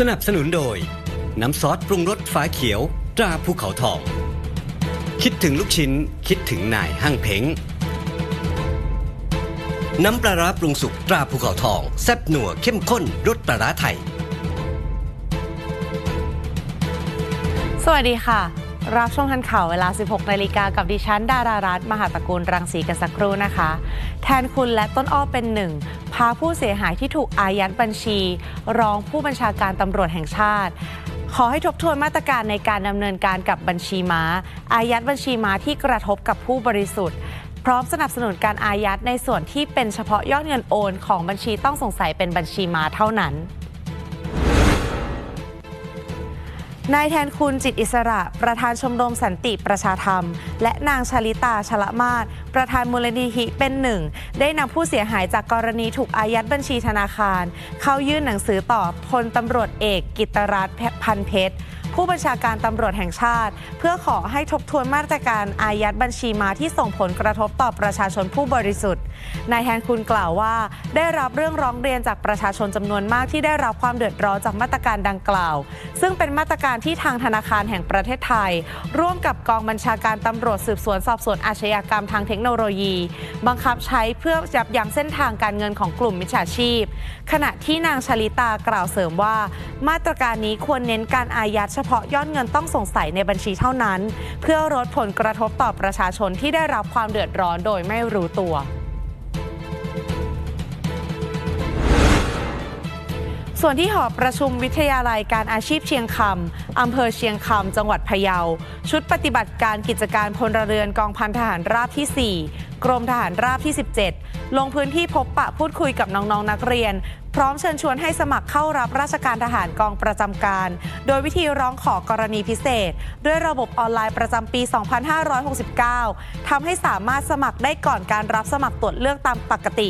สนับสนุนโดย น้ำซอสปรุงรสฟ้าเขียว ตราภูเขาทอง คิดถึงลูกชิ้น คิดถึงนายห้างเพ้งน้ำปลาร้าปรุงสุกตราภูเขาทอง แซ่บหนัวเข้มข้นรสปลาร้าไทย สวัสดีค่ะ รับชมทันข่าวเวลา 16 นาฬิกากับดิฉัน ดารารัตมหาตระกูลรังสีกันสักครู่นะคะ แทนคุณและต้นอ้อเป็นหนึ่ง พาผู้เสียหายที่ถูกอายัดบัญชี รองผู้บัญชาการตำรวจแห่งชาติ ขอให้ทบทวนมาตรการในการดำเนินการกับบัญชีม้า อายัดบัญชีม้าที่กระทบกับผู้บริสุทธิ์พร้อมสนับสนุนการอายัดในส่วนที่เป็นเฉพาะยอดเงินโอน ของบัญชีต้องสงสัยเป็นบัญชีม้าเท่านั้น นายแทนคุณจิตอิสระ ประธานชมรมสันติประชาธรรม และนางชลิตาชละมาศประธานมูลนิธิเป็นหนึ่ง ได้นำผู้เสียหายจากกรณีถูกอายัดบัญชีธนาคาร เข้ายื่นหนังสือต่อพลตำรวจเอกกิตรัตน์พันเพชร ผู้บัญชาการตำรวจแห่งชาติ เพื่อขอให้ทบทวนมาตรการอายัดบัญชีมาที่ส่งผลกระทบต่อประชาชนผู้บริสุทธิ์นายแทนคุณกล่าวว่า ได้รับเรื่องร้องเรียนจากประชาชนจำนวนมากที่ได้รับความเดือดร้อนจากมาตรการดังกล่าว ซึ่งเป็นมาตรการที่ทางธนาคารแห่งประเทศไทย ร่วมกับกองบัญชาการตำรวจสืบสวนสอบสวนอาชญากรรมทางเทคโนโลยี บังคับใช้เพื่อยับยั้งเส้นทางการเงินของกลุ่มมิจฉาชีพ ขณะที่นางชลิตากล่าวเสริมว่า มาตรการนี้ควรเน้นการอายัดเฉพาะยอดเงินต้องสงสัยในบัญชีเท่านั้น เพื่อลดผลกระทบต่อประชาชนที่ได้รับความเดือดร้อนโดยไม่รู้ตัวส่วนที่หอประชุมวิทยาลัยการอาชีพเชียงคำอำเภอเชียงคำจังหวัดพะเยา ชุดปฏิบัติการกิจการพลเรือนกองพันทหารราบที่ 4 กรมทหารราบที่ 17 ลงพื้นที่พบปะพูดคุยกับน้องๆนักเรียน พร้อมเชิญชวนให้สมัครเข้ารับราชการทหารกองประจำการ โดยวิธีร้องขอกรณีพิเศษ ด้วยระบบออนไลน์ประจำปี 2569 ทำให้สามารถสมัครได้ก่อนการรับสมัครตรวจเลือกตามปกติ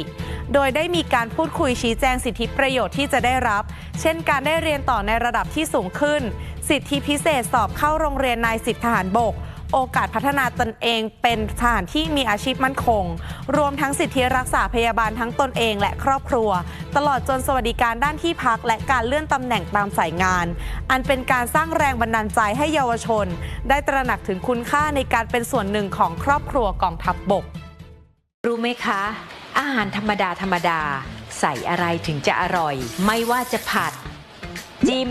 โดยได้มีการพูดคุยชี้แจงสิทธิประโยชน์ที่จะได้รับ เช่นการได้เรียนต่อในระดับที่สูงขึ้น สิทธิพิเศษสอบเข้าโรงเรียนนายสิบทหารบก โอกาสพัฒนาตนเองเป็นทหารที่มีอาชีพมั่นคง รวมทั้งสิทธิรักษาพยาบาลทั้งตนเองและครอบครัว ตลอดจนสวัสดิการด้านที่พักและการเลื่อนตำแหน่งตามสายงาน อันเป็นการสร้างแรงบันดาลใจให้เยาวชน ได้ตระหนักถึงคุณค่าในการเป็นส่วนหนึ่งของครอบครัวกองทัพบบก รู้ไหมคะ อาหารธรรมดาธรรมดา ใส่อะไรถึงจะอร่อย ไม่ว่าจะผัด จิ้ม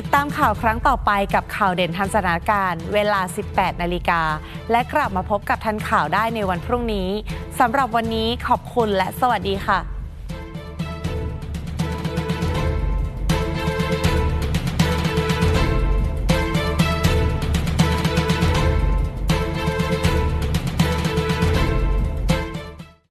ติดตามข่าวครั้งต่อไปกับข่าวเด่นทันสถานการณ์เวลา 18 นาฬิกา และกลับมาพบกับทันข่าวได้ในวันพรุ่งนี้สำหรับวันนี้ขอบคุณและสวัสดีค่ะ